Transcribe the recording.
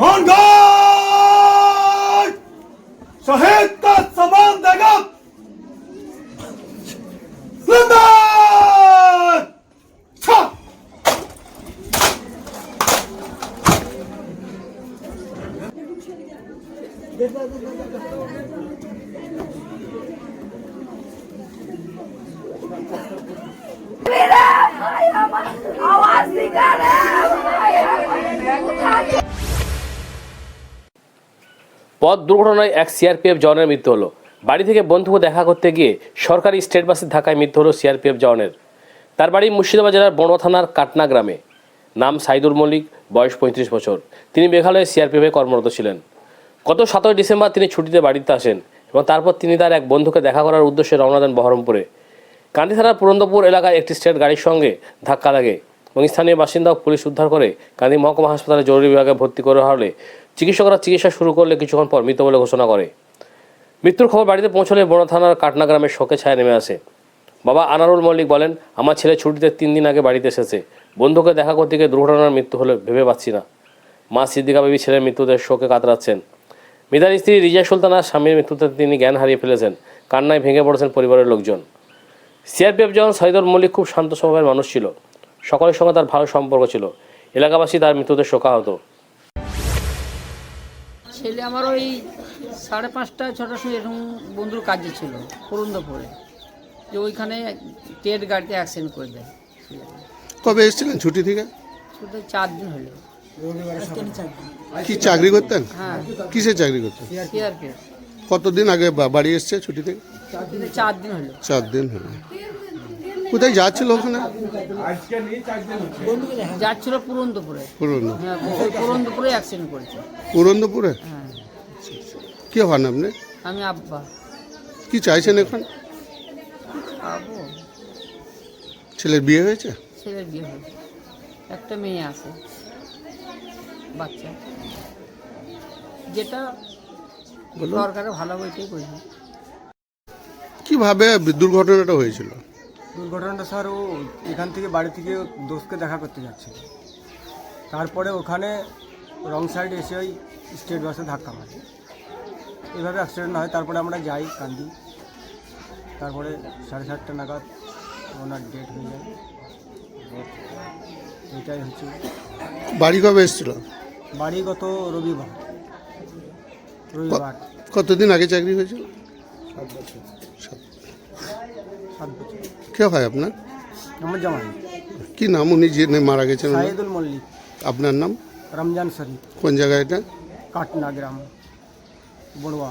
मान गए शहीद का समान देगा जिंदाबाद छा आवाज निकाले পথ দুর্ঘটনায় এক সিআরপিএফ জওয়ানের মৃত্যু হলো। বাড়ি থেকে বন্ধুকে দেখা করতে গিয়ে সরকারি স্টেট বাসের ধাক্কায় মৃত্যু হলো সিআরপিএফ জওয়ানের। তার বাড়ি মুর্শিদাবাদ জেলার বড় থানার কাটনা গ্রামে। নাম সাইদুর মল্লিক, বয়স পঁয়ত্রিশ বছর। তিনি মেঘালয়ে সিআরপিএফে কর্মরত ছিলেন। গত সাতই ডিসেম্বর তিনি ছুটিতে বাড়িতে আসেন এবং তারপর তিনি তার এক বন্ধুকে দেখা করার উদ্দেশ্যে রওনা দেন বহরমপুরে। কান্দি থানার পুরন্দপুর এলাকায় একটি স্টেট গাড়ির সঙ্গে ধাক্কা লাগে এবং স্থানীয় বাসিন্দা পুলিশ উদ্ধার করে কান্দি মহকুমা হাসপাতালে জরুরি বিভাগে ভর্তি করা হলে চিকিৎসকরা চিকিৎসা শুরু করলে কিছুক্ষণ পর মৃত বলে ঘোষণা করে। মৃত্যুর খবর বাড়িতে পৌঁছলে বড় থানার কাটনা গ্রামের শোকে ছায়া নেমে আসে। বাবা আনারুল মল্লিক বলেন, আমার ছেলে ছুটিতে তিন দিন আগে বাড়িতে এসেছে। বন্ধুকে দেখা করতে গিয়ে দুর্ঘটনার মৃত্যু হলে ভেবে পাচ্ছি না। মা সিদ্দিকা বেবি ছেলের মৃত্যুতে শোকে কাতরাচ্ছেন। মিতার স্ত্রী রিজা সুলতানার স্বামীর মৃত্যুতে তিনি জ্ঞান হারিয়ে ফেলেছেন। কান্নায় ভেঙে পড়েছেন পরিবারের লোকজন। সিআরপিএফ জওয়ান সৈদুল মল্লিক খুব শান্ত স্বভাবের মানুষ ছিল। সকলের সঙ্গে তার ভালো সম্পর্ক ছিল। এলাকাবাসী তার মৃত্যুতে শোকাহত। ছেলে আমার ওই সাড়ে পাঁচটা ছটার সময় এরকম বন্ধুর কাজে ছিল পুরন্দপুরে। যে ওইখানে টেট গাড়িতে অ্যাক্সিডেন্ট করে দেয়। কবে এসেছিলেন ছুটি থেকে? শুধু চার দিন হলো। কি চাকরি করতেন? হ্যাঁ। কিসের চাকরি করতেন? কতদিন আগে বাড়ি এসছে ছুটি থেকে? চার দিন হলো। চার দিন হলো। কোথায় যাচ্ছিল ওখানে? যাচ্ছিল পুরন্দপুরে। পুরনো হ্যাঁ পুরন্দপুরে অ্যাক্সিডেন্ট করেছে। পুরন্দপুরে? হ্যাঁ। কি হন আপনি? আমি আব্বা। কি চাইছেন এখন? ছেলের বিয়ে হয়েছে? ছেলের বিয়ে হয়েছে। একটা মেয়ে আছে। বাচ্চা। যেটা সরকারের ভালো বইটাই করেছে কীভাবে দুর্ঘটনাটা হয়েছিল? দুর্ঘটনাটা স্যার ও এখান থেকে বাড়ি থেকে দোষকে দেখা করতে যাচ্ছিল তারপরে ওখানে রং সাইড এসে ওই স্টেট বাসে ধাক্কা মারে। এভাবে অ্যাক্সিডেন্ট হয়। তারপরে আমরা যাই কান্দি। তারপরে সাড়ে সাতটা নাগাদ ওনার ডেট হয়ে যায়। এটাই হচ্ছে। বাড়ি কবে এসেছিল? বাড়ি গত রবিবার। রবিবার। কতদিন আগে চাকরি হয়েছিল? সাত। সাত বছর কে হয় আপনার? আমার জামাই। কি নাম? উনি যে মারা গেছেন ওনার? মল্লিক। আপনার নাম? রমজান শরীফ। কোন জায়গায় এটা? কাটনা গ্রাম বড়ুয়া।